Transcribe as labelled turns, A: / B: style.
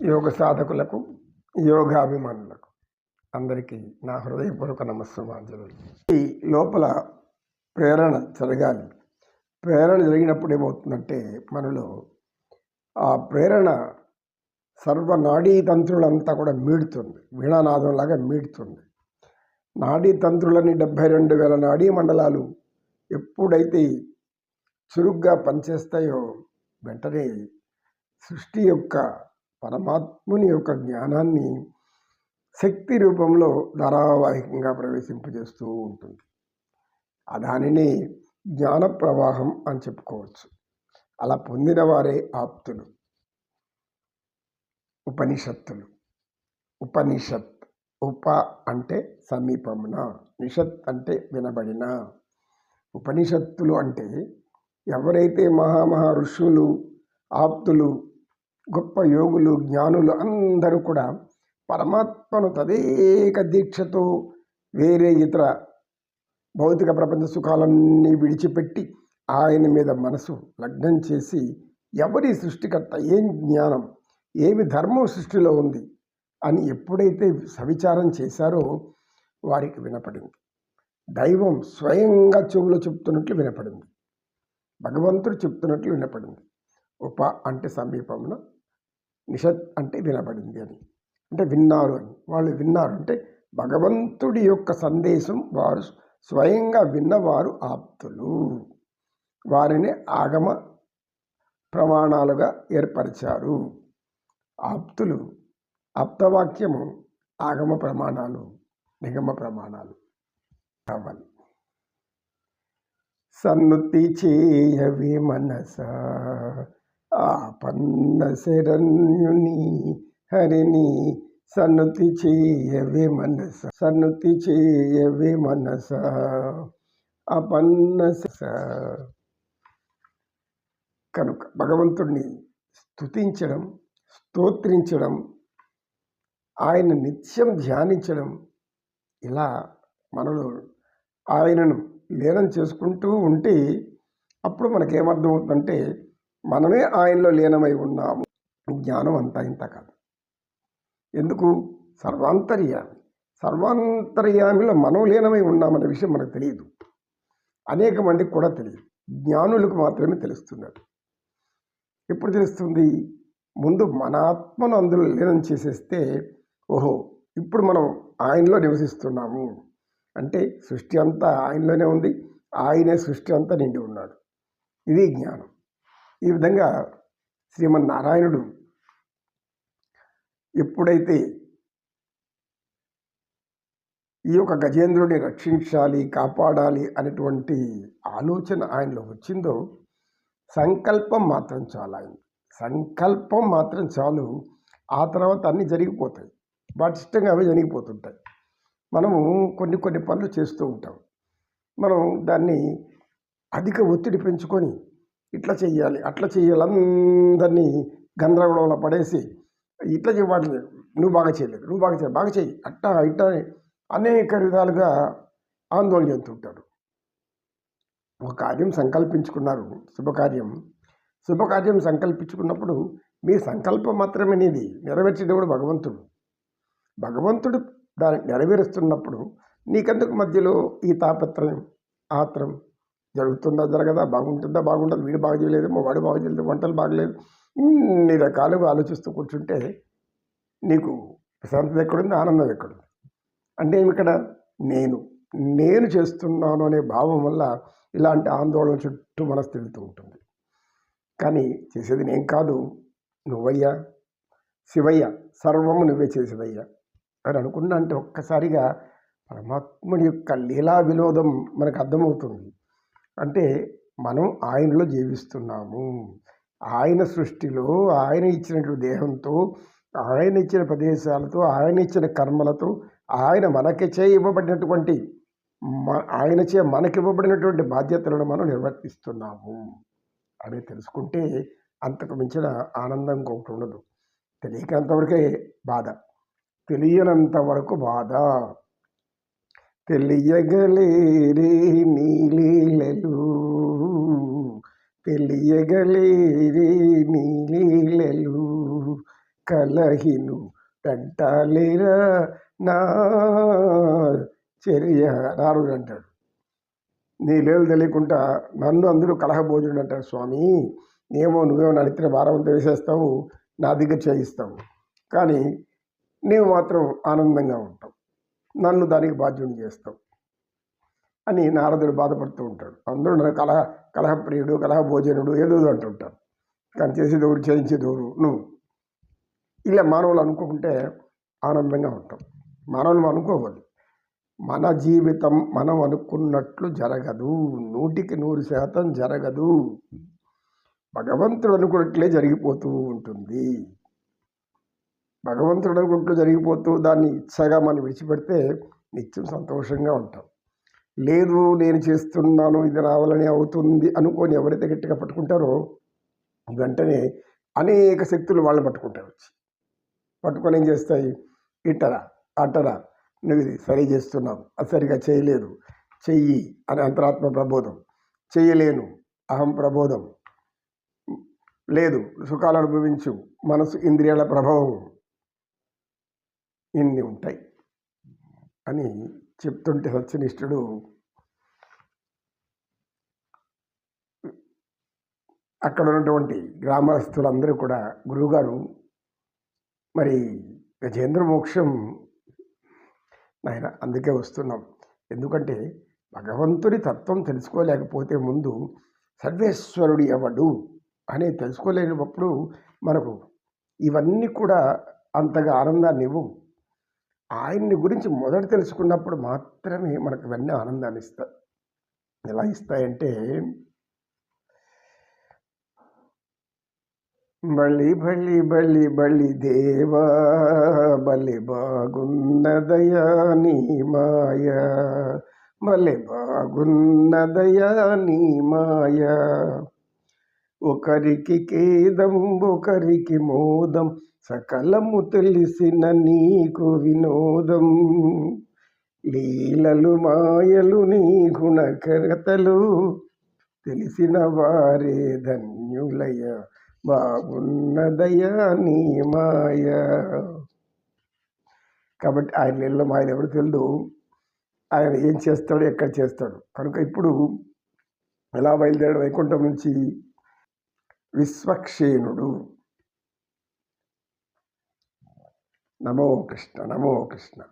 A: యోగ సాధకులకు యోగాభిమానులకు అందరికీ నా హృదయపూర్వక నమస్సమాంజలు. ఈ లోపల ప్రేరణ జరగాలి. ప్రేరణ జరిగినప్పుడు ఏమవుతుందంటే మనలో ఆ ప్రేరణ సర్వ నాడీ తంత్రులంతా కూడా మీడుతుంది. వీణానాదంలాగా మీడుతుంది. నాడీ తంత్రులని డెబ్భై రెండు వేల నాడీ మండలాలు ఎప్పుడైతే చురుగ్గా పనిచేస్తాయో వెంటనే సృష్టి యొక్క పరమాత్ముని యొక్క జ్ఞానాన్ని శక్తి రూపంలో ధారావాహికంగా ప్రవేశింపజేస్తూ ఉంటుంది. ఆ దానిని జ్ఞాన ప్రవాహం అని చెప్పుకోవచ్చు. అలా పొందిన వారే ఆప్తులు ఉపనిషత్తులు. ఉపనిషత్ ఉప అంటే సమీపమున నిషత్ అంటే వినబడిన. ఉపనిషత్తులు అంటే ఎవరైతే మహామహా ఋషులు ఆప్తులు గొప్ప యోగులు జ్ఞానులు అందరూ కూడా పరమాత్మను తదేక దీక్షతో వేరే ఇతర భౌతిక ప్రపంచ సుఖాలన్నీ విడిచిపెట్టి ఆయన మీద మనసు లగ్నం చేసి ఎవరి సృష్టికర్త ఏం జ్ఞానం ఏమి ధర్మం సృష్టిలో ఉంది అని ఎప్పుడైతే సవిచారం చేశారో వారికి వినపడింది. దైవం స్వయంగా చెవులో చెప్తున్నట్లు వినపడింది. భగవంతుడు చెప్తున్నట్లు వినపడింది. ఉప అంటే సమీపంలో నిషత్ అంటే వినబడింది అని. అంటే విన్నారు అని. వాళ్ళు విన్నారు అంటే భగవంతుడి యొక్క సందేశం వారు స్వయంగా విన్నవారు ఆప్తులు. వారిని ఆగమ ప్రమాణాలుగా ఏర్పరిచారు. ఆప్తులు ఆప్తవాక్యము ఆగమ ప్రమాణాలు నిగమ ప్రమాణాలు కావాలి. సన్నుతి చేయవి మనస ఆపన్న శరణ్యుని హరిని సన్నుతి చేయవే మనస సన్నుతి చేయవే మనస ఆపన్న కనుక భగవంతుణ్ణి స్తుతించడం స్తోత్రించడం ఆయన నిత్యం ధ్యానించడం ఇలా మనలో ఆయనను లీనం చేసుకుంటూ ఉంటే అప్పుడు మనకేమర్థమవుతుందంటే మనమే ఆయనలో లీనమై ఉన్నాము. జ్ఞానం అంతా ఇంత కాదు. ఎందుకు? సర్వాంతర్యామి సర్వాంతర్యామిలో మనం లీనమై ఉన్నామనే విషయం మనకు తెలియదు. అనేక మందికి కూడా తెలియదు. జ్ఞానులకు మాత్రమే తెలుస్తున్నది. ఎప్పుడు తెలుస్తుంది? ముందు మన ఆత్మను అందులో లీనం చేసేస్తే ఓహో ఇప్పుడు మనం ఆయనలో నివసిస్తున్నాము. అంటే సృష్టి అంతా ఆయనలోనే ఉంది. ఆయనే సృష్టి అంతా నిండి ఉన్నాడు. ఇది జ్ఞానం. ఈ విధంగా శ్రీమన్నారాయణుడు ఎప్పుడైతే ఈ యొక్క గజేంద్రుడిని రక్షించాలి కాపాడాలి అనేటువంటి ఆలోచన ఆయనలో వచ్చిందో సంకల్పం మాత్రం చాలు ఆయన సంకల్పం మాత్రం చాలు. ఆ తర్వాత అన్నీ జరిగిపోతాయి. వాటి ఇష్టంగా అవి జరిగిపోతుంటాయి. మనము కొన్ని కొన్ని పనులు చేస్తూ ఉంటాం. మనం దాన్ని అధిక ఒత్తిడి పెంచుకొని ఇట్లా చెయ్యాలి అట్లా చెయ్యాలి అందరినీ గందరగోళంలో పడేసి ఇట్లా చేయాలి నువ్వు బాగా చేయలేదు నువ్వు బాగా చేయ బాగా చెయ్యి అట్టా ఇట్టా అనేక విధాలుగా ఆందోళన చెందుతుంటాడు. ఒక కార్యం సంకల్పించుకున్నారు శుభకార్యం. శుభకార్యం సంకల్పించుకున్నప్పుడు మీ సంకల్పం మాత్రమే నీది నెరవేర్చేదేవుడు భగవంతుడు. భగవంతుడు దాన్ని నెరవేరుస్తున్నప్పుడు నీకెందుకు మధ్యలో ఈ తాపత్రయం ఆత్రం? జరుగుతుందా జరగదా? బాగుంటుందా? బాగుంటుంది వీడు బాగా చేయలేదేమో వాడు బాగా చేయలేదు వంటలు బాగలేదు. ఇన్ని రకాలుగా ఆలోచిస్తూ కూర్చుంటే నీకు ప్రశాంతత ఎక్కడుంది? ఆనందం ఎక్కడుంది? అంటే ఇక్కడ నేను. నేను చేస్తున్నాను అనే భావం వల్ల ఇలాంటి ఆందోళన చుట్టూ మనసు తిరుగుతూ ఉంటుంది. కానీ చేసేది నేను కాదు నువ్వయ్యా. శివయ్య సర్వము నువ్వే చేసేదయ్యా అని అనుకున్నా అంటే ఒక్కసారిగా పరమాత్ముడి యొక్క లీలా వినోదం మనకు అర్థమవుతుంది. అంటే మనం ఆయనలో జీవిస్తున్నాము. ఆయన సృష్టిలో ఆయన ఇచ్చినటువంటి దేహంతో ఆయన ఇచ్చిన ప్రదేశాలతో ఆయన ఇచ్చిన కర్మలతో ఆయన మనకిచే ఇవ్వబడినటువంటి ఆయన చే మనకి ఇవ్వబడినటువంటి బాధ్యతలను మనం నిర్వర్తిస్తున్నాము అని తెలుసుకుంటే అంతకు మించిన ఆనందం ఇంకొకటి ఉండదు. తెలియకంతవరకే బాధ. తెలియనంత వరకు బాధ. తెలియగలేరే నీలీలలు. తెలియగలేరే నీలీలలు. కలహిను టంటాలేరా నా చర్య నారుడు అంటాడు. నీ లేలు తెలియకుండా నన్ను అందరూ కలహభోజుడు అంటారు స్వామి. నేమో నువ్వేమో నడిచిన భారం అంతా వేసేస్తావు నా దగ్గర చేయిస్తావు. కానీ నీవు మాత్రం ఆనందంగా ఉంటావు. నన్ను దానికి బాధ్యుని చేస్తావు అని నారదుడు బాధపడుతూ ఉంటాడు. అందరూ నన్ను కలహ కలహప్రియుడు కలహ భోజనుడు ఏదో అంటుంటారు కానీ చేసేదెవరు చేయించేదెవరు నువ్వు. ఇలా మానవులు అనుకుంటే ఆనందంగా ఉంటాం. మానవులు అనుకోవాలి. మన జీవితం మనం అనుకున్నట్లు జరగదు. నూటికి నూరు శాతం జరగదు. భగవంతుడు అనుకున్నట్లే జరిగిపోతూ ఉంటుంది. భగవంతుడు అనుకుంటూ జరిగిపోతూ దాన్ని ఇచ్చగా మనం విడిచిపెడితే నిత్యం సంతోషంగా ఉంటాం. లేదు నేను చేస్తున్నాను ఇది రావాలని అవుతుంది అనుకొని ఎవరైతే గట్టిగా పట్టుకుంటారో వెంటనే అనేక శక్తులు వాళ్ళని పట్టుకుంటారు వచ్చి పట్టుకొని ఏం చేస్తాయి? ఇట్టరా అట్టరా నువ్వు ఇది సరి చేస్తున్నావు అది సరిగా చేయలేదు చెయ్యి అని అంతరాత్మ ప్రబోధం. చేయలేను అహం ప్రబోధం. లేదు సుఖాలు అనుభవించు మనసు ఇంద్రియాల ప్రభావం. ఇన్ని ఉంటాయి అని చెప్తుంటే సత్యనిష్ఠుడు అక్కడ ఉన్నటువంటి గ్రామస్తులందరూ కూడా గురువుగారు మరి గజేంద్ర మోక్షం నాయన అందుకే వస్తున్నాం. ఎందుకంటే భగవంతుని తత్వం తెలుసుకోలేకపోతే ముందు సర్వేశ్వరుడు ఎవడు అని తెలుసుకోలేనప్పుడు మనకు ఇవన్నీ కూడా అంతగా ఆనందాన్ని ఇవ్వవు. ఆయన్ని గురించి మొదట తెలుసుకున్నప్పుడు మాత్రమే మనకు ఇవన్నీ ఆనందాన్ని ఇస్తాయి ఎలా ఇస్తాయంటే బళ్ళి బళ్ళి బళ్ళి బళ్ళి దేవా బలి బాగున్నదయా నీ మాయ బలి బాగున్నదయా నీ మాయ. ఒకరికి కేదం ఒకరికి మోదం సకలము తెలిసిన నీకు వినోదం. లీలలు మాయలు నీ గుణకరతలు తెలిసిన వారే ధన్యులయ. బాగున్నదయా నీ మాయ. కాబట్టి ఆయన నీళ్ళ మాయలు ఎవరు తెలియదు ఆయన ఏం చేస్తాడు ఎక్కడ చేస్తాడు. కనుక ఇప్పుడు ఎలా బయలుదేరాడు వైకుంఠం నుంచి విశ్వక్షేణుడు. నమో కృష్ణ నమో కృష్ణ.